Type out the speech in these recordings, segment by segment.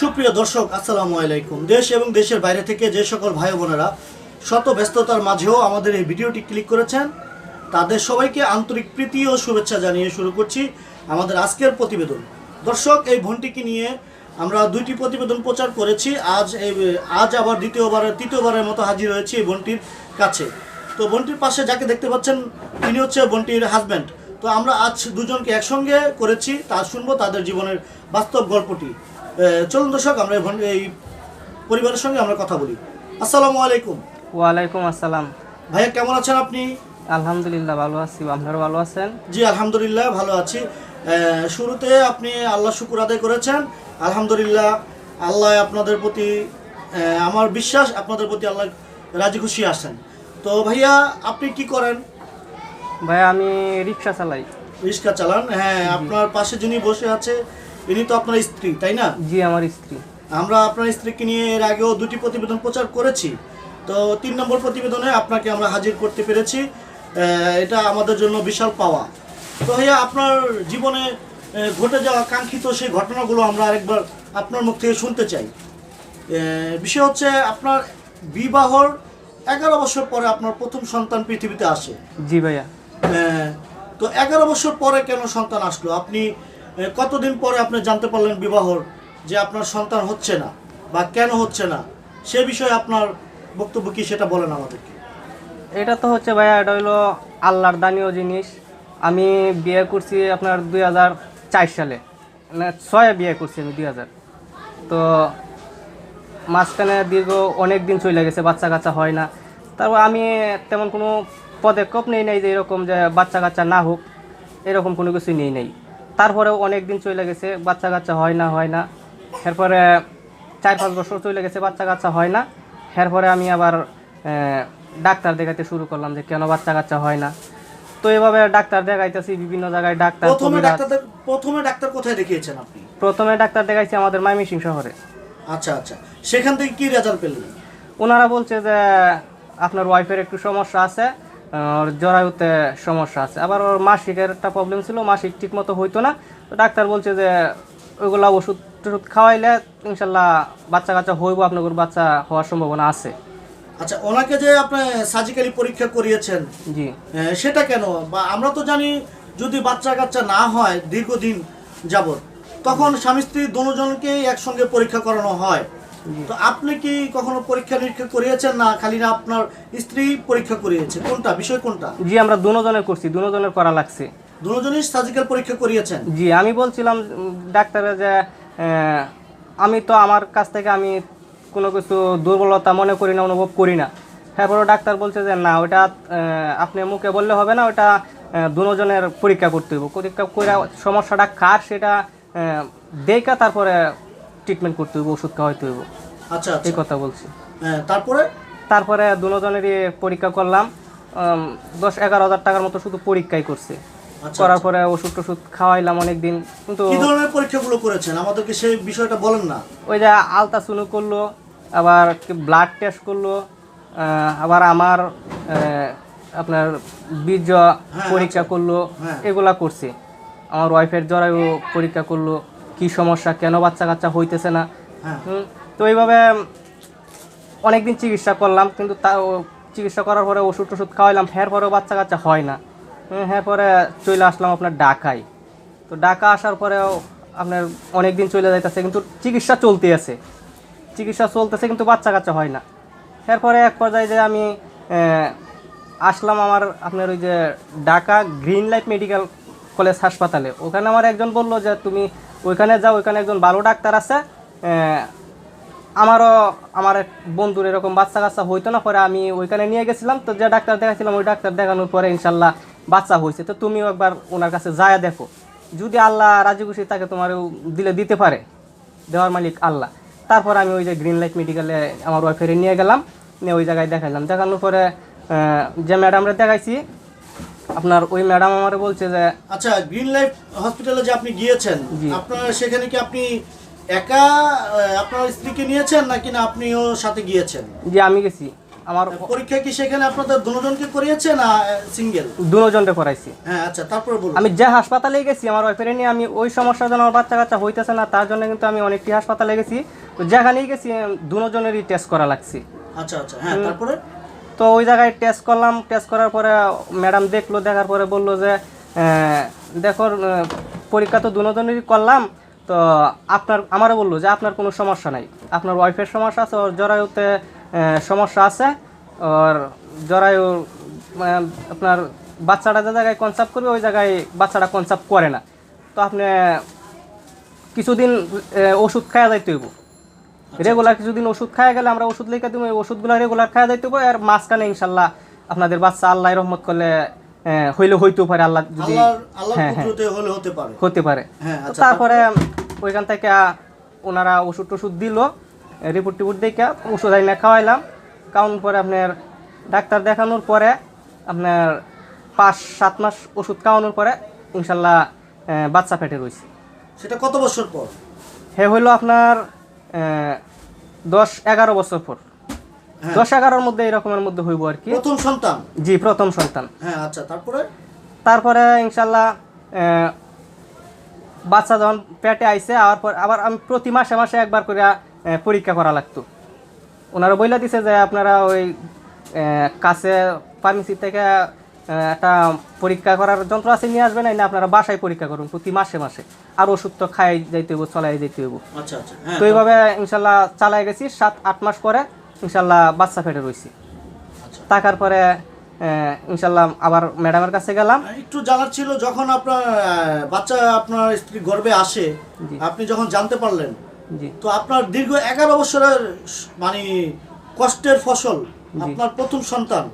সুপ্রিয় দর্শক, আসসালামু আলাইকুম। দেশ এবং দেশের বাইরে থেকে যে সকল ভাই বোনেরা শত ব্যস্ততার মাঝেও আমাদের এই ভিডিওটি ক্লিক করেছেন, তাদের সবাইকে আন্তরিক প্রীতি ও শুভেচ্ছা জানিয়ে শুরু করছি আমাদের আজকের প্রতিবেদন। দর্শক, এই ভনটিকে নিয়ে আমরা দুইটি প্রতিবেদন প্রচার করেছি। আজ এই, আজ আবার দ্বিতীয়বারের, তৃতীয়বারের মতো হাজির হয়েছি এই বোনটির কাছে। তো বোনটির পাশে যাকে দেখতে পাচ্ছেন, তিনি হচ্ছে বোনটির হাজব্যান্ড তো আমরা আজ দুজনকে একসঙ্গে করেছি, তা শুনব তাদের জীবনের বাস্তব গল্পটি। চলুন দর্শক আমরা এই পরিবারের সঙ্গে আমরা কথা বলি। আসসালামু আলাইকুম। ওয়ালাইকুম আসসালাম। ভাইয়া কেমন আছেন আপনি? আলহামদুলিল্লাহ ভালো আছি। আপনারা ভালো আছেন? জি আলহামদুলিল্লাহ ভালো আছি। শুরুতে আপনি আল্লাহ শুকুর আদায় করেছেন। আলহামদুলিল্লাহ আল্লাহ আপনাদের প্রতি আমার বিশ্বাস আপনাদের প্রতি আল্লাহ রাজি খুশি আসেন তো ভাইয়া আপনি কি করেন? ভাইয়া আমি রিক্সা চালাই। রিক্সা চালান হ্যাঁ আপনার পাশে যিনি বসে আছে ইনি তো আপনার স্ত্রী তাই না? জি আমার স্ত্রী। আমরা আপনার স্ত্রীকে নিয়ে এর আগেও দুটি প্রতিবেদন প্রচার করেছি। তো তিন নম্বর প্রতিবেদনে আপনাকে আমরা হাজির করতে পেরেছি। এটা আমাদের জন্য বিশাল পাওয়া। তো ভাইয়া আপনার জীবনে ঘটে যাওয়া কাঙ্ক্ষিত সেই ঘটনাগুলো আমরা আরেকবার আপনার মুখ থেকে শুনতে চাই। বিষয় হচ্ছে আপনার বিবাহর এগারো বছর পরে আপনার প্রথম সন্তান পৃথিবীতে আসে। জি ভাইয়া। তো এগারো বছর পরে কেন সন্তান আসলো? আপনি কতদিন পরে আপনি জানতে পারলেন বিবাহর যে আপনার সন্তান হচ্ছে না বা কেন হচ্ছে না? সে বিষয়ে আপনার বক্তব্য কি সেটা বলেন আমাদেরকে। এটা তো হচ্ছে ভাইয়া, এটা হলো আল্লাহর দানীয় জিনিস। আমি বিয়ে করছি আপনার দুই হাজার চার সালে। মানে ছয়ে বিয়ে করছি আমি দুই হাজার। তো মাঝখানে দীর্ঘ অনেক দিন চলে গেছে, বাচ্চা কাচ্চা হয় না। তারপর আমি তেমন কোনো পদক্ষেপ নেই নাই যে এরকম যে বাচ্চা কাচ্চা না হোক, এরকম কোনো কিছু নেই নাই। তারপরেও অনেক দিন চলে গেছে বাচ্চা কাচ্চা হয় না হয় না। এরপরে চার পাঁচ বছর চলে গেছে বাচ্চা কাচ্চা হয় না। এরপরে আমি আবার ডাক্তার দেখাতে শুরু করলাম যে কেন বাচ্চা কাচ্চা হয় না। তো এভাবে ডাক্তার দেখাইতেছি বিভিন্ন জায়গায় ডাক্তার প্রথমে ডাক্তার প্রথমে ডাক্তার কোথায় দেখিয়েছেন আপনি? প্রথমে ডাক্তার দেখাইছি আমাদের মাইমিসিং শহরে। আচ্ছা আচ্ছা। সেখান থেকে কি রেজাল্ট পেলেন? ওনারা বলছে যে আপনার ওয়াইফের একটু সমস্যা আছে ওর জরায়ুতে সমস্যা আছে। আবার ওর মাসিকের একটা প্রবলেম ছিল মাসিক ঠিক মতো হইতো না। তো ডাক্তার বলছে যে ওইগুলা ওষুধ টষুধ খাওয়াইলে ইনশাল্লাহ বাচ্চা কাচ্চা হইব আপনার বাচ্চা হওয়ার সম্ভাবনা আছে। আচ্ছা ওনাকে যে আপনি সার্জিক্যালি পরীক্ষা করিয়েছেন জি। সেটা কেন? বা আমরা তো জানি যদি বাচ্চা কাচ্চা না হয় দীর্ঘদিন যাবত তখন স্বামী স্ত্রী দুজনকে একসঙ্গে পরীক্ষা করানো হয়। তো আপনি কি কখনো পরীক্ষা নিরীক্ষা করিয়েছেন না খালি না আপনার স্ত্রী পরীক্ষা করিয়েছে? কোনটা? বিষয় কোনটা? জি আমরা দুজনের করছি দুজনের করা লাগছে। দুজনই সার্জিক্যাল পরীক্ষা করিয়েছেন? জি আমি বলছিলাম ডাক্তারে যে আমি তো আমার কাছ থেকে আমি কোনো কিছু দুর্বলতা মনে করি না অনুভব করি না। তারপরে ডাক্তার বলছে যে না ওটা আপনি মুখে বললে হবে না ওটা দুজনের পরীক্ষা করতে হইব। পরীক্ষা করে সমস্যাটা কার সেটা দেখা তারপরে ট্রিটমেন্ট করতে হইব ওষুধ খাওয়াইতে হইব। আচ্ছা আচ্ছা। এই কথা বলছি। হ্যাঁ, তারপরে? তারপরে দুজনেরই পরীক্ষা করলাম দশ এগারো হাজার টাকার মতো শুধু পরীক্ষাই করছে। আচ্ছা, করার পরে ওষুধ টষুধ খাওয়াইলাম অনেক দিন কিন্তু কি ধরনের পরীক্ষাগুলো করেছেন? আমাদেরকে সেই বিষয়টা বলেন না। ওই যে আলট্রাসোনো করল আবার ব্লাড টেস্ট করল আবার আমার আপনার বীর্য পরীক্ষা করল হ্যাঁ। এগুলা করছে। আমার ওয়াইফের জরায়ু পরীক্ষা করল কি সমস্যা কেন বাচ্চা কাচ্চা হইতেছে না? হ্যাঁ। হুম, তো এইভাবে অনেকদিন চিকিৎসা করলাম কিন্তু তা চিকিৎসা করার পরে ওষুধ টষুধ খাওয়াইলাম ফের পরেও বাচ্চা কাচ্চা হয় না। হ্যাঁ পরে চলে আসলাম আপনার ঢাকায়। তো ঢাকা আসার পরেও আপনার অনেক দিন চলে যাইতেছে কিন্তু চিকিৎসা চলতে আছে চিকিৎসা চলতেছে কিন্তু বাচ্চা কাচ্চা হয় না। এরপরে এক পর্যায়ে যে আমি আসলাম আমার আপনার ওই যে Dhaka green life medical college হাসপাতালে। ওখানে আমার একজন বলল যে তুমি ওইখানে যাও, ওইখানে একজন ভালো ডাক্তার আছে। আমারও, আমার এক বন্ধুর এরকম বাচ্চা কাচ্চা হইতো না, পরে আমি ওইখানে নিয়ে গেছিলাম। তো যে ডাক্তার দেখাচ্ছিলাম ওই ডাক্তার দেখানোর পরে ইনশাল্লাহ বাচ্চা হয়েছে। তো তুমিও একবার ওনার কাছে যায় দেখো। যদি আল্লাহ রাজি খুশি তাকে তোমার দিলে দিতে পারে। দেওয়ার মালিক আল্লাহ। তারপর আমি ওই যে গ্রিন লাইট মেডিকেলে আমার ওয়াইফের নিয়ে গেলাম। নিয়ে ওই জায়গায় দেখাইলাম। দেখানোর পরে যে ম্যাডামরা দেখাইছি আপনার ওই ম্যাডাম আমার বলছে যে আচ্ছা গ্রিন লাইফ হসপিটালে যে আপনি গিয়েছেন আপনার সেখানে কি আপনি একা আপনার স্ত্রীকে নিয়েছেন নাকি না আপনিও সাথে গিয়েছেন? যে আমি গেছি। আমার পরীক্ষা কি সেখানে আপনাদের দুজনকে করিয়েছে না সিঙ্গেল দুজনকে করাইছি। হ্যাঁ আচ্ছা তারপরে বলুন। আমি যে হাসপাতালে গেছি আমার ওয়াইফের নিয়ে আমি ওই সমস্যার জন্য আমার বাচ্চা কাচ্চা হইতেছে না তার জন্য কিন্তু আমি অনেকটি হাসপাতালে গেছি। তো যেখানেই গেছি দুজনেরই টেস্ট করা লাগছে। আচ্ছা আচ্ছা হ্যাঁ তারপরে? তো ওই জায়গায় টেস্ট করলাম টেস্ট করার পরে ম্যাডাম দেখল, দেখার পরে বলল যে দেখো পরীক্ষা তো দুজনেরই করলাম, তো আপনার, আমারও বলল যে আপনার কোনো সমস্যা নাই। আপনার ওয়াইফের সমস্যা আছে, ওর জরায়ুতে সমস্যা আছে, ওর জরায়ু আপনার বাচ্চাটা যে জায়গায় কনসাপ্ট করবে, ওই জায়গায় বাচ্চাটা কনসাপ্ট করে না। তো আপনি, কিছুদিন ওষুধ খাওয়া যাইতে হইব। রেগুলার কিছুদিন ওষুধ খাওয়া গেলে আমরা ওষুধ লিখে দিব এই ওষুধগুলো রেগুলার খাওয়া যাইতে হবে আর মাঝখানে ইনশাল্লাহ আপনাদের বাচ্চা আল্লাহ রহমত করলে হইলে হইতেও পারে আল্লাহ যদি হ্যাঁ, হ্যাঁ। হতে পারে। হতে পারে। হ্যাঁ আচ্ছা তারপরে ওইখান থেকে ওনারা ওষুধ টষুধ দিল রিপোর্ট টিপোর্ট দেখে ওষুধ আইনা খাওয়াইলাম। খাওয়ানোর পরে আপনার ডাক্তার দেখানোর পরে আপনার পাঁচ সাত মাস ওষুধ খাওয়ানোর পরে ইনশাল্লাহ বাচ্চা পেটে রয়েছে সেটা কত বছর পর? হে হইল আপনার দশ এগারো বছর পর। হ্যাঁ। দশ এগারোর মধ্যে এরকমের মধ্যে হইব আর কি। প্রথম সন্তান? জি প্রথম সন্তান। হ্যাঁ আচ্ছা তারপরে? তারপরে ইনশাল্লাহ বাচ্চা যখন পেটে আইসে আবার পর আবার আমি প্রতি মাসে মাসে একবার করে পরীক্ষা করা লাগতো। ওনারা বইলা দিছে যে আপনারা ওই কাছে ফার্মেসি থেকে একটা পরীক্ষা করার যন্ত্র আছে নিয়ে আসবেন না আপনারা বাসায় পরীক্ষা করুন প্রতি মাসে মাসে। আর ওষুধ তো খাই যাইতে হইব চলাই যাইতে হইব। আচ্ছা আচ্ছা হ্যাঁ তো এইভাবে ইনশাল্লাহ চালাই গেছি সাত আট মাস পরে ইনশাল্লাহ বাচ্চা ফেটে রয়েছি আচ্ছা। থাকার পরে ইনশাল্লাহ আবার ম্যাডামের কাছে গেলাম। একটু জানার ছিল যখন আপনার বাচ্চা আপনার স্ত্রী গর্বে আসে আপনি যখন জানতে পারলেন জি। তো আপনার দীর্ঘ এগারো বছরের মানে কষ্টের ফসল আপনার প্রথম সন্তান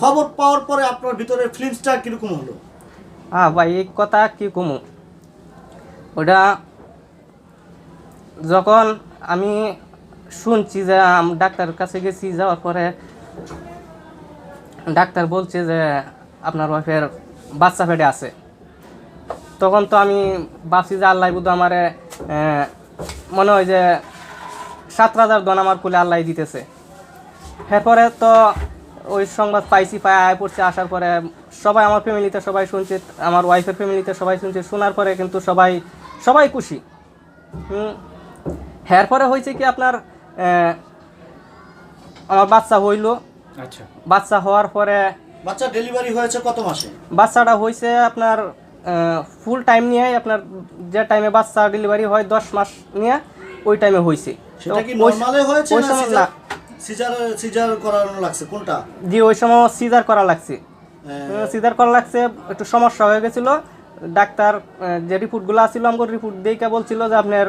খবর পাওয়ার পরে আপনার ভিতরে ফিলিংসটা কীরকম হলো? হ্যাঁ ভাই এই কথা কি কমু? ওটা যখন আমি শুনছি যে আম- ডাক্তারের কাছে গেছি যাওয়ার পরে ডাক্তার বলছে যে আপনার ওয়াইফের বাচ্চা পেটে আছে। তখন তো আমি ভাবছি যে আল্লাহ বুধ আমারে মনে হয় যে সাত হাজার দন আমার কুলে আল্লাহ দিতেছে। এরপরে তো ওই সংবাদ পাইছি পাই আয় পড়ছে আসার পরে সবাই আমার ফ্যামিলিতে সবাই শুনছে আমার ওয়াইফের ফ্যামিলিতে সবাই শুনছে শোনার পরে কিন্তু সবাই সবাই খুশি। হুম? এরপরে হয়েছে কি আপনার আমার বাচ্চা হইল। আচ্ছা। বাচ্চা হওয়ার পরে বাচ্চা ডেলিভারি হয়েছে কত মাসে? বাচ্চাটা হয়েছে আপনার ফুল টাইম নিয়ে আপনার যে টাইমে বাচ্চা ডেলিভারি হয় দশ মাস নিয়ে ওই টাইমে হয়েছে। ওই- সময় না। সিজার সিজার করানো লাগছে কোনটা? জি ওই সময় সিজার করা লাগছে। সিজার করা লাগছে একটু সমস্যা হয়ে গেছিল। ডাক্তার যে রিপোর্টগুলো আসছিল আমার রিপোর্ট দেখে বলছিল যে আপনার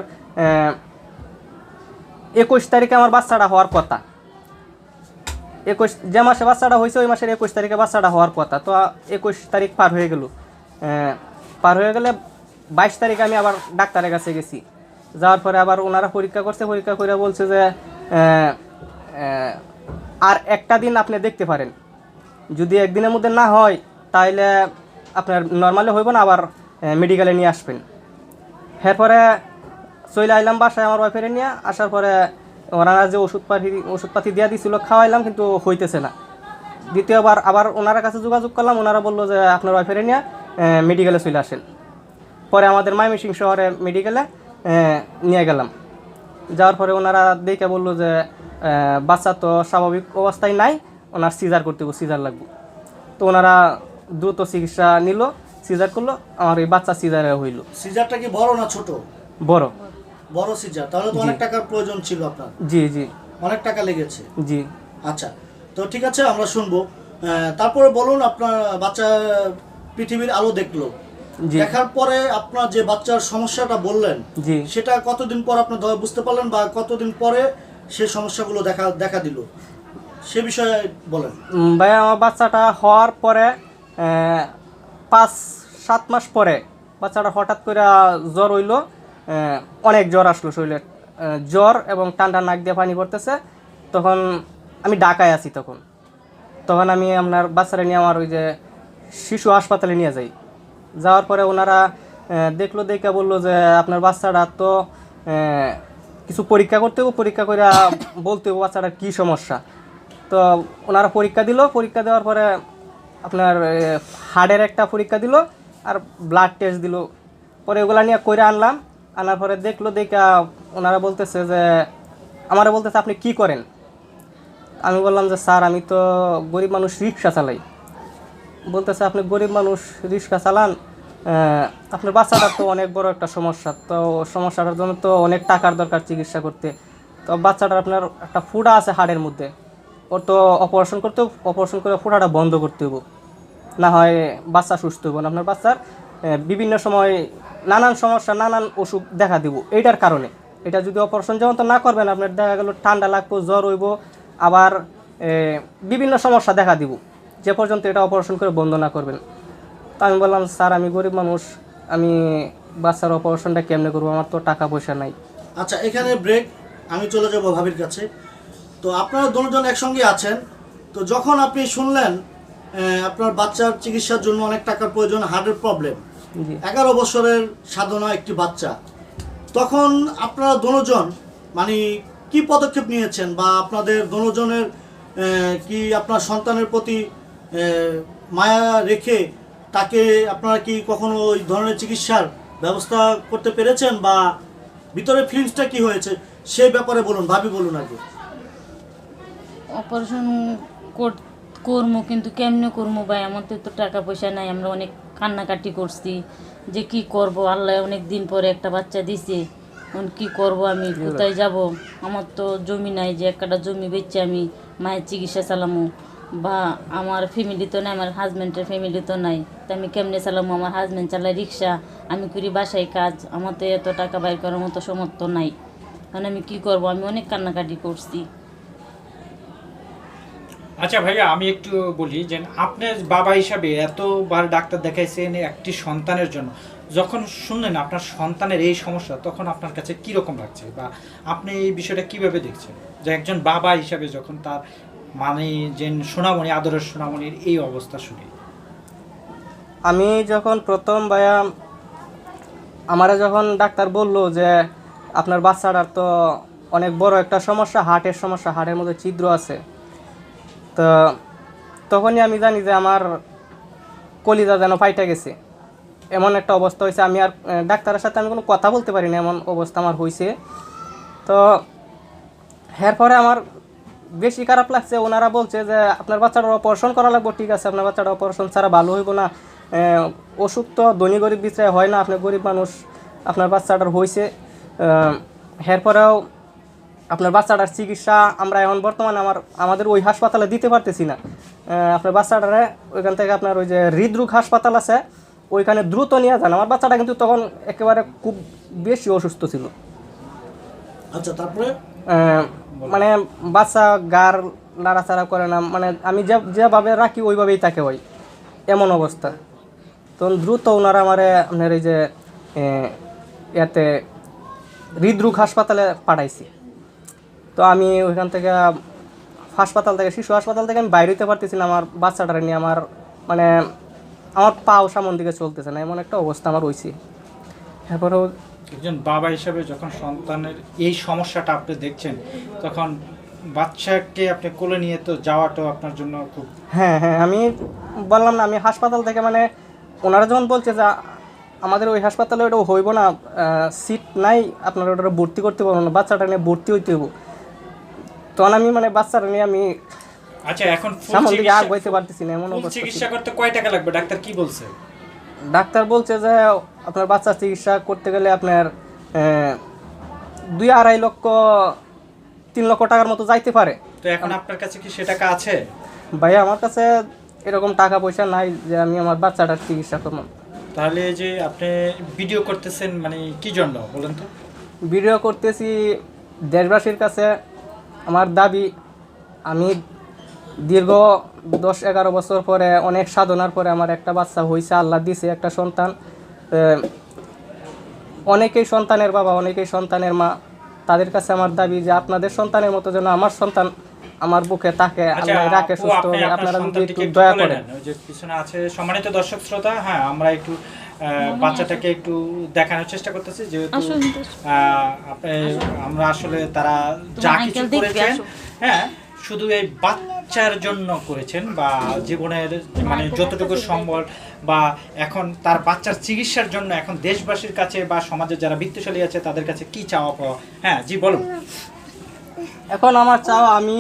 একুশ তারিখে আমার বাচ্চাটা হওয়ার কথা। একুশ যে মাসে বাচ্চাটা হয়েছে ওই মাসের একুশ তারিখে বাচ্চাটা হওয়ার কথা। তো একুশ তারিখ পার হয়ে গেল। পার হয়ে গেলে বাইশ তারিখে আমি আবার ডাক্তারের কাছে গেছি। যাওয়ার পরে আবার ওনারা পরীক্ষা করছে পরীক্ষা করে বলছে যে আর একটা দিন আপনি দেখতে পারেন। যদি একদিনের মধ্যে না হয় তাহলে আপনার নর্মালি হইব না, আবার মেডিকেলে নিয়ে আসবেন। এরপরে চলে আইলাম বাসায় আমার ওয়াইফের নিয়ে, আসার পরে ওনারা যে ওষুধপাতি ওষুধপাতি দিয়া দিছিল, খাওয়াইলাম, কিন্তু হইতেছে না। দ্বিতীয়বার আবার ওনারা কাছে যোগাযোগ করলাম, ওনারা বলল যে আপনার ওয়াইফের নিয়ে মেডিকেলে চলে আসেন। পরে আমাদের মাইমিসিং শহরে মেডিকেলে নিয়ে গেলাম। যাওয়ার পরে ওনারা দেখে বলল যে বাচ্চা তো স্বাভাবিক অবস্থায় নাই ওনার সিজার করতে সিজার লাগবে। তো ওনারা দ্রুত চিকিৎসা নিল সিজার করল আমার এই বাচ্চা সিজার হইল। সিজারটা কি বড় না ছোট? বড়। বড় সিজার তাহলে তো অনেক টাকার প্রয়োজন ছিল আপনার। জি জি। অনেক টাকা লেগেছে। জি। আচ্ছা তো ঠিক আছে আমরা শুনব। তারপরে বলুন আপনার বাচ্চা পৃথিবীর আলো দেখল। দেখার পরে আপনার যে বাচ্চার সমস্যাটা বললেন জি। সেটা কতদিন পর আপনি ধ- বুঝতে পারলেন বা কতদিন পরে সে সমস্যাগুলো দেখা দেখা দিল। সে বিষয়ে বলেন। ভাই আমার বাচ্চাটা হওয়ার পরে পাঁচ, সাত মাস পরে বাচ্চাটা হঠাৎ করে জ্বর হইল। অনেক জ্বর আসলো শরীরে। জ্বর এবং ঠান্ডা নাক দিয়ে পানি পড়তেছে। তখন আমি ঢাকায় আছি তখন। তখন আমি আপনার বাচ্চারা নিয়ে আমার ওই যে শিশু হাসপাতালে নিয়ে যাই। যাওয়ার পরে ওনারা দেখল, দেখে বলল যে আপনার বাচ্চাটা তো কিছু পরীক্ষা করতে হবে পরীক্ষা করে বলতে হবে বাচ্চাটার কী সমস্যা? তো ওনারা পরীক্ষা দিল, পরীক্ষা দেওয়ার পরে আপনার হার্টের একটা পরীক্ষা দিল আর ব্লাড টেস্ট দিল। পরে ওগুলা নিয়ে কইরা আনলাম, আনার পরে দেখল, দেখা ওনারা বলতেছে যে, আমারা বলতেছে, আপনি কি করেন? আমি বললাম যে, স্যার, আমি তো গরিব মানুষ, রিক্সা চালাই। বলতেছে, আপনি গরিব মানুষ, রিক্সা চালান আপনার বাচ্চাটার তো অনেক বড় একটা সমস্যা। তো সমস্যাটার জন্য তো অনেক টাকার দরকার চিকিৎসা করতে। তো বাচ্চাটার আপনার একটা ফুটা আছে হাড়ের মধ্যে। ওর তো অপারেশন করতে অপারেশন করে ফুটাটা বন্ধ করতে হব না হয় বাচ্চা সুস্থ হব না, আপনার বাচ্চার বিভিন্ন সময় নানান সমস্যা, নানান অসুখ দেখা দিব। এইটার কারণে। এটা যদি অপারেশন যেমন তো না করবেন, আপনার দেখা গেল ঠান্ডা লাগবো, জ্বর হইব, আবার বিভিন্ন সমস্যা দেখা দিব। যে পর্যন্ত এটা অপারেশন করে বন্ধ না করবেন। তো আমি বললাম স্যার আমি গরিব মানুষ আমি বাচ্চার অপারেশনটা কেমনে করব? আমার তো টাকা পয়সা নাই। আচ্ছা এখানে ব্রেক আমি চলে যাব ভাবির কাছে। তো আপনারা দুজন একসঙ্গে আছেন। তো যখন আপনি শুনলেন আপনার বাচ্চার চিকিৎসার জন্য অনেক টাকার প্রয়োজন হার্টের প্রবলেম এগারো বছরের সাধনা একটি বাচ্চা তখন আপনারা দুজন মানে কি পদক্ষেপ নিয়েছেন বা আপনাদের দুজনের কি আপনার সন্তানের প্রতি মায়া রেখে তাকে আপনারা কি কখনো ওই ধরনের চিকিৎসার ব্যবস্থা করতে পেরেছেন বা ভিতরে ফিলিংসটা কি হয়েছে? সেই ব্যাপারে বলুন, ভাবি বলুন আগে। অপারেশন করব কিন্তু কেমনে করব ভাই? আমাদের তো টাকা পয়সা নাই, আমরা অনেক কান্নাকাটি করছি যে কি করব? আল্লাহ অনেক দিন পরে একটা বাচ্চা দিছে। এখন কি করব আমি? কোথায় যাব? আমার তো জমি নাই যে একটা জমি বেচে আমি মায়ের চিকিৎসা চালামো। বা আমার ফ্যামিলি তো নাই, আমার হাজব্যান্ডের ফ্যামিলি তো নাই, তা আমি কেমনে চালামো? আমার হাজব্যান্ড চালায় রিক্সা আমি করি বাসায় কাজ, আমার তো এত টাকা বাইর করার মতো সমর্থ নাই। কারণ আমি কি করব? আমি অনেক কান্নাকাটি করছি। আচ্ছা ভাইয়া, আমি একটু বলি যে আপনি বাবা হিসাবে এতবার ডাক্তার দেখাইছেন একটি সন্তানের জন্য। যখন শুনলেন আপনার সন্তানের এই সমস্যা, তখন আপনার কাছে কি রকম লাগছে? বা আপনি এই বিষয়টা কীভাবে দেখছেন? যে একজন বাবা হিসাবে যখন তার মানে যে সোনামণি, আদরের সোনামণির এই অবস্থা শুনে। আমি যখন প্রথম ভাইয়া আমারা যখন ডাক্তার বলল যে আপনার বাচ্চাটার তো অনেক বড় একটা সমস্যা, হার্টের সমস্যা, হার্টের মধ্যে ছিদ্র আছে, তো তখনই আমি জানি যে আমার কলিজা যেন ফাইটা গেছে। এমন একটা অবস্থা হয়েছে। আমি আর ডাক্তারের সাথে আমি কোনো কথা বলতে পারি না এমন অবস্থা আমার হয়েছে। তো এর পরে আমার বেশি খারাপ লাগছে, ওনারা বলছে যে আপনার বাচ্চাটা অপারেশন করা লাগবে, ঠিক আছে, আপনার বাচ্চাটা অপারেশন ছাড়া ভালো হইব না। অসুখ তো ধনী গরিব বিচারে হয় না, আপনি গরিব মানুষ, আপনার বাচ্চাটার হয়েছে এরপরেও আপনার বাচ্চাটার চিকিৎসা আমরা এখন বর্তমানে আমার, আমাদের ওই হাসপাতালে দিতে পারতেছি না। আপনার বাচ্চাটারে ওইখান থেকে আপনার ওই যে হৃদরোগ হাসপাতাল আছে, ওইখানে দ্রুত নিয়ে যান। আমার বাচ্চাটা কিন্তু তখন একেবারে খুব বেশি অসুস্থ ছিল। আচ্ছা তারপরে? মানে বাচ্চা, গার নাড়াচাড়া করে না মানে আমি যে যেভাবে রাখি, ওইভাবেই থাকে ওই এমন অবস্থা। তো দ্রুত ওনারা আমারে আপনার এই যে ইয়াতে হৃদরোগ হাসপাতালে পাঠাইছি। তো আমি ওইখান থেকে হাসপাতাল থেকে, শিশু হাসপাতাল থেকে আমি বাইরে হতে পারতেছি না, আমার বাচ্চাটারে নিয়ে। আমার মানে আমার পাও সামন দিকে চলতেছে না, এমন একটা অবস্থা আমার হয়েছে এরপরেও একজন বাবা হিসাবে যখন সন্তানের এই সমস্যাটা আপনি দেখছেন তখন বাচ্চাকে আপনি কোলে নিয়ে তো যাওয়াটাও আপনার জন্য খুব হ্যাঁ হ্যাঁ আমি বললাম না আমি হাসপাতাল থেকে মানে ওনারা যখন বলছে যে আমাদের ওই হাসপাতালে ওটা হইব না সিট নাই আপনারা ওটা ভর্তি করতে পারব না বাচ্চাটা নিয়ে ভর্তি হইতে হইব। তখন আমি মানে বাচ্চাটা নিয়ে আমি আচ্ছা এখন। চিকিৎসা করতে কয় টাকা লাগবে? ডাক্তার কি বলছে? ডাক্তার বলছে যে আপনার বাচ্চার চিকিৎসা করতে গেলে আপনার দুই আড়াই লক্ষ তিন লক্ষ টাকার মতো যাইতে পারে। তো এখন আপনার কাছে কি সে টাকা আছে? ভাই আমার কাছে এরকম টাকা পয়সা নাই যে আমি আমার বাচ্চাটার চিকিৎসা করব। তাহলে যে আপনি ভিডিও করতেছেন মানে কি জন্য বলেন তো? ভিডিও করতেছি দেশবাসীর কাছে। আমার দাবি আমি দীর্ঘ দশ এগারো বছর পরে অনেক সাধনার পরে আমার একটা বাচ্চা হয়েছে আল্লাহ দিছে একটা সন্তান। অনেকেই সন্তানের বাবা অনেকেই সন্তানের মা। তাদের কাছে আমার দাবি যে আপনাদের সন্তানের মতো যেন আমার সন্তান আমার বুকে তাকে আচ্ছা আল্লাহ রাখে সুস্থ হবে। আপনারা যদি একটু দয়া করেন। যে পিছনে আছে সম্মানিত দর্শক শ্রোতা হ্যাঁ আমরা একটু বাচ্চাটাকে একটু দেখানোর চেষ্টা করতেছি যেহেতু আমরা আসলে তারা যা কিছু করেছেন হ্যাঁ শুধু এই বাচ্চার জন্য করেছেন বা জীবনের মানে যতটুকু সম্বল বা এখন তার বাচ্চার চিকিৎসার জন্য এখন দেশবাসীর কাছে বা সমাজের যারা বিত্তশালী আছে তাদের কাছে কি চাওয়া পাওয়া? হ্যাঁ জি বলুন। এখন আমার চাও আমি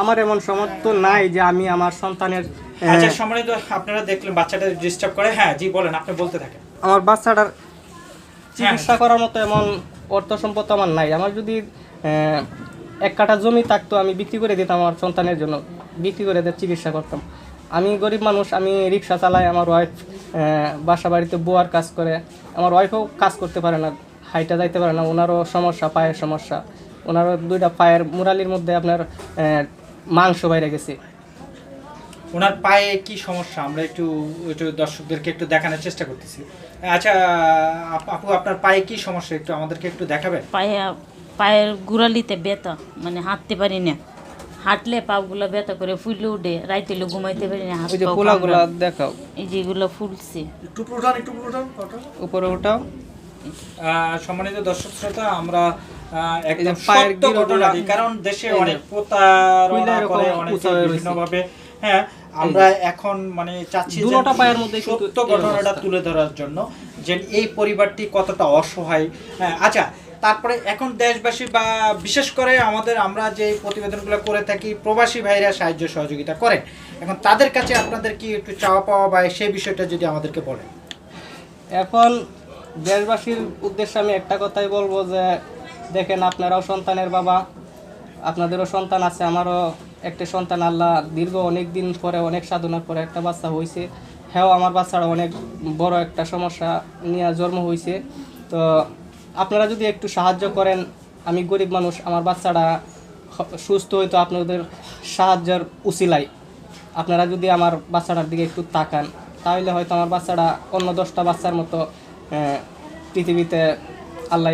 আমার এমন সমর্থ নাই যে আমি আমার সন্তানের আচ্ছা সম্মানিত আপনারা দেখলেন বাচ্চাটা ডিস্টার্ব করে। হ্যাঁ জি বলেন আপনি বলতে থাকেন। আমার বাচ্চাটার চিকিৎসা করার মতো এমন অর্থ সম্পদ আমার নাই। আমার যদি এক কাঠা জমি থাকতো আমি বিক্রি করে দিতাম আমার সন্তানের জন্য। বিক্রি করে দিয়ে চিকিৎসা করতাম। আমি গরিব মানুষ আমি রিক্সা চালাই আমার ওয়াইফ বাসা বাড়িতে বোয়ার কাজ করে। আমার ওয়াইফও কাজ করতে পারে না হাইটা যাইতে পারে না ওনারও সমস্যা পায়ের সমস্যা। ওনারও দুইটা পায়ের মুরালির মধ্যে আপনার মাংস বাইরে গেছে। ওনার পায়ে কি সমস্যা? আমরা একটু একটু দর্শকদেরকে একটু দেখানোর চেষ্টা করতেছি। আচ্ছা আপ- আপু আপনার পায়ে কি সমস্যা? একটু আমাদেরকে একটু দেখাবেন? পায়ে পায়ের গুড়ালিতে ব্যথা মানে হাঁটতে পারি না। হাঁটলে পাগুলো ব্যথা করে ফুলে উঠে রাইতে লো ঘুমাইতে পারি না হাত ওই যে পাও পোলাগুলা দেখাও। এই ফুলছে। একটু প্রধান একটু প্রধান উপরে ওঠাও সম্মানিত দর্শক শ্রোতা আমরা একদম পায়ের সত্য কারণ দেশে অনেক প্রতারণা করে অনেকে হয়ে। বিভিন্নভাবে হ্যাঁ আমরা এখন মানে চাচ্ছি যে দুনোটা পায়ের মধ্যে সত্য ঘটনাটা তুলে ধরার জন্য যে এই পরিবারটি কতটা অসহায়। হ্যাঁ আচ্ছা তারপরে এখন দেশবাসী বা বিশেষ করে আমাদের, আমরা যে প্রতিবেদনগুলো করে থাকি, প্রবাসী ভাইরা সাহায্য সহযোগিতা করেন। এখন তাদের কাছে আপনাদের কি একটু চাওয়া পাওয়া বা সেই বিষয়টা যদি আমাদেরকে বলেন। এখন দেশবাসীর উদ্দেশ্যে আমি একটা কথাই বলব যে, দেখেন আপনারাও সন্তানের বাবা, আপনাদেরও সন্তান আছে, আমারও একটা সন্তান আল্লাহ দীর্ঘ অনেক দিন পরে, অনেক সাধনার পরে একটা বাচ্চা হয়েছে হ্যাঁ আমার বাচ্চারা অনেক বড় একটা সমস্যা নিয়ে জন্ম হয়েছে তো আপনারা যদি একটু সাহায্য করেন আমি গরিব মানুষ আমার বাচ্চাটা সুস্থ হইতো আপনাদের সাহায্যের উচিলাই আপনারা যদি আমার বাচ্চাটার দিকে একটু তাকান তাহলে হয়তো আমার বাচ্চাটা অন্য দশটা বাচ্চার মতো পৃথিবীতে আল্লাহ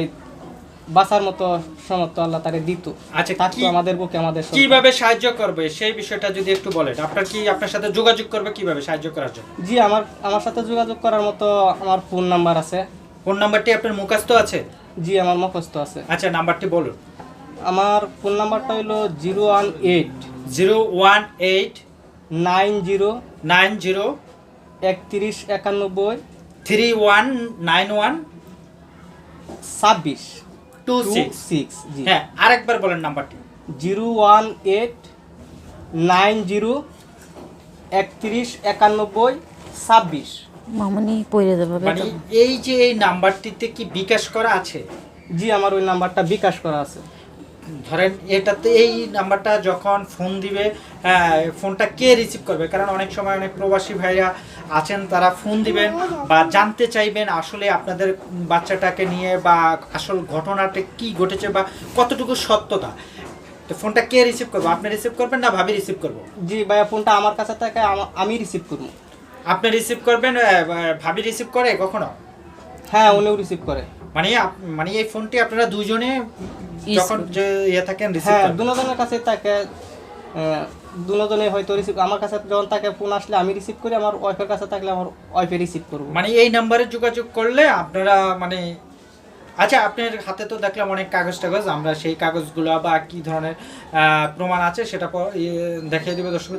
বাঁচার মতো সমর্থ আল্লাহ তাকে দিত। আচ্ছা, থাকতো কি- আমাদের বুকে আমাদের। কীভাবে সাহায্য করবে? সেই বিষয়টা যদি একটু বলেন। আপনার কি আপনার সাথে যোগাযোগ করবে কীভাবে সাহায্য করার জন্য? জি আমার আমার সাথে যোগাযোগ করার মতো আমার ফোন নাম্বার আছে। ফোন নাম্বারটি আপনার মুখস্থ আছে? জি আমার মুখস্থ আছে। আচ্ছা নাম্বারটি বলুন। আমার ফোন নাম্বারটা হলো zero one eight zero one eight nine zero nine zero একত্রিশ একানব্বই থ্রি ওয়ান নাইন ওয়ান ছাব্বিশ টু সিক্স জি। হ্যাঁ আরেকবার বলেন নাম্বারটি। Zero one eight nine zero একত্রিশ একানব্বই ছাব্বিশ মামনি পড়ে যাবে মানে এই যে এই নাম্বারটিতে কি বিকাশ করা আছে? জি আমার ওই নাম্বারটা বিকাশ করা আছে। ধরেন এটাতে এই নাম্বারটা যখন ফোন দিবে হ্যাঁ, ফোনটা কে রিসিভ করবে? কারণ অনেক সময় অনেক প্রবাসী ভাইরা আছেন তারা ফোন দিবেন বা জানতে চাইবেন আসলে আপনাদের বাচ্চাটাকে নিয়ে বা আসল ঘটনাটা কি ঘটেছে বা কতটুকু সত্যতা। তো ফোনটা কে রিসিভ করবে? আপনি রিসিভ করবেন না ভাবি রিসিভ করব? জি ভাইয়া ফোনটা আমার কাছে থেকে আমা- আমি রিসিভ করব। আপনি রিসিভ করবেন ভাবি রিসিভ করে কখনো? হ্যাঁ উনিও রিসিভ করে। মানে মানে এই ফোনটি আপনারা দুজনে যখন যে ইয়ে থাকেন রিসিভ হ্যাঁ দুজনের কাছে তাকে দুজনে হয়তো রিসিভ আমার কাছে যখন তাকে ফোন আসলে আমি রিসিভ করি আমার ওয়াইফের কাছে থাকলে আমার ওয়াইফে রিসিভ করব। মানে এই নাম্বারে যোগাযোগ করলে আপনারা মানে আচ্ছা আপনার হাতে তো দেখলাম অনেক কাগজ টাগজ আমরা সেই কাগজগুলো বা কি ধরনের প্রমাণ আছে সেটা ইয়ে, দেখিয়ে দেবে দর্শক।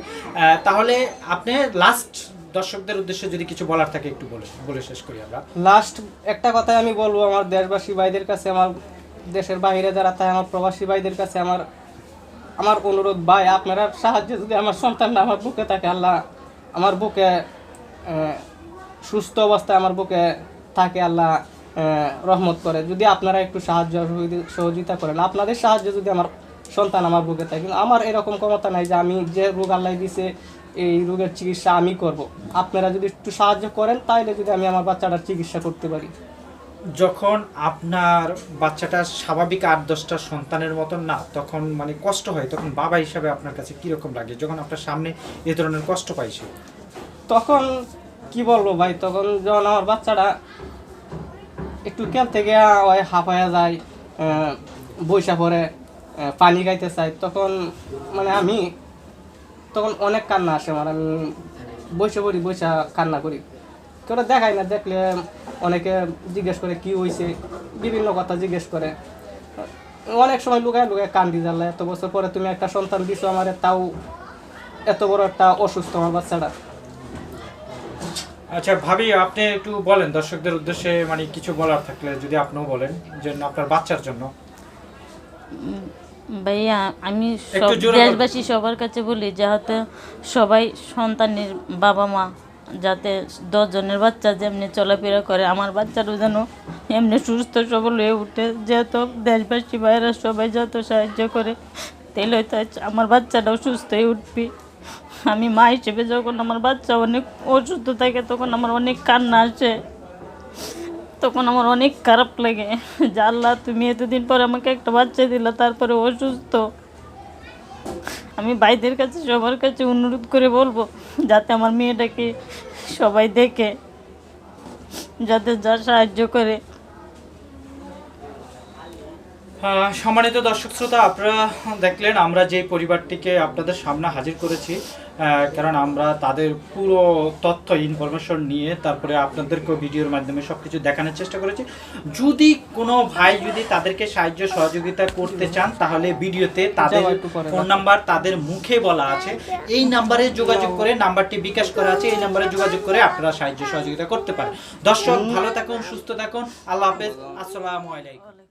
তাহলে আপনি লাস্ট দর্শকদের উদ্দেশ্যে যদি কিছু বলার থাকে একটু বলে বলে শেষ করি আমরা। লাস্ট একটা কথাই আমি বলব, আমার দেশবাসী ভাইদের কাছে, আমার দেশের বাইরে যারা তাই আমার প্রবাসী ভাইদের কাছে আমার আমার অনুরোধ, ভাই, আপনারা সাহায্যে যদি আমার সন্তানটা আমার বুকে থাকে, আল্লাহ আমার বুকে সুস্থ অবস্থায় আমার বুকে থাকে, আল্লাহ রহমত করে। যদি আপনারা একটু সাহায্য সহযোগিতা করেন, আপনাদের সাহায্যে যদি আমার সন্তান আমার বুকে থাকে, কিন্তু আমার এরকম ক্ষমতা নাই যে আমি যে রোগ আল্লাহ দিছে এই রোগের চিকিৎসা আমি করব। আপনারা যদি একটু সাহায্য করেন তাহলে যদি আমি আমার বাচ্চাটার চিকিৎসা করতে পারি। যখন আপনার বাচ্চাটা স্বাভাবিক আট দশটা সন্তানের মতন না তখন মানে কষ্ট হয় তখন বাবা হিসাবে আপনার কাছে কীরকম লাগে? যখন আপনার সামনে এ ধরনের কষ্ট পাইছে তখন কি বলব ভাই তখন যখন আমার বাচ্চাটা একটু খেলতে গিয়া ওই হাঁপায়া যায় বইসা পরে পানি খাইতে চাই তখন মানে আমি তখন অনেক কান্না আসে আমার আমি বসে পড়ি বইসা কান্না করি। কেউ দেখায় না, দেখলে অনেকে জিজ্ঞেস করে, কি হয়েছে বিভিন্ন কথা জিজ্ঞেস করে। অনেক সময় লুকায় লুকায় কান্দি জ্বালা এত বছর পরে তুমি একটা সন্তান দিছো আমার, তাও এত বড় একটা অসুস্থ আমার বাচ্চাটা। আচ্ছা ভাবি, আপনি একটু বলেন, দর্শকদের উদ্দেশ্যে মানে কিছু বলার থাকলে যদি আপনিও বলেন যে আপনার বাচ্চার জন্য। ভাইয়া আমি সব। দেশবাসী সবার কাছে বলি যাতে সবাই সন্তানের বাবা মা যাতে দশজনের বাচ্চা যেমনি চলাফেরা করে আমার বাচ্চারও যেন এমনি সুস্থ সবল হয়ে উঠে। যেহেতু দেশবাসী ভাইরা সবাই যত সাহায্য করে তাহলে হয়তো আমার বাচ্চাটাও সুস্থ হয়ে উঠবে। আমি মা হিসেবে যখন আমার বাচ্চা অনেক অসুস্থ থাকে তখন আমার অনেক কান্না আসে। তখন আমার অনেক খারাপ লাগে। আল্লাহ, তুমি এতদিন পর আমাকে একটা বাচ্চা দিলা, তারপরে অসুস্থ। আমি ভাইদের কাছে, সবার কাছে অনুরোধ করে বলব, যাতে আমার মেয়েটাকে সবাই দেখে, যাতে যা সাহায্য করে। সম্মানিত দর্শক শ্রোতা, আপনারা দেখলেন, আমরা যে পরিবারটিকে আপনাদের সামনে হাজির করেছি কারণ আমরা তাদের পুরো তথ্য ইনফরমেশন নিয়ে তারপরে আপনাদেরকেও ভিডিওর মাধ্যমে সব কিছু দেখানোর চেষ্টা করেছি। যদি কোনো ভাই যদি তাদেরকে সাহায্য সহযোগিতা করতে চান তাহলে ভিডিওতে তাদের ফোন নাম্বার তাদের মুখে বলা আছে। এই নাম্বারে যোগাযোগ করে নাম্বারটি বিকাশ করা আছে এই নাম্বারে যোগাযোগ করে আপনারা সাহায্য সহযোগিতা করতে পারেন। দর্শক ভালো থাকুন সুস্থ থাকুন। আল্লাহ হাফেজ। আসসালামু আলাইকুম।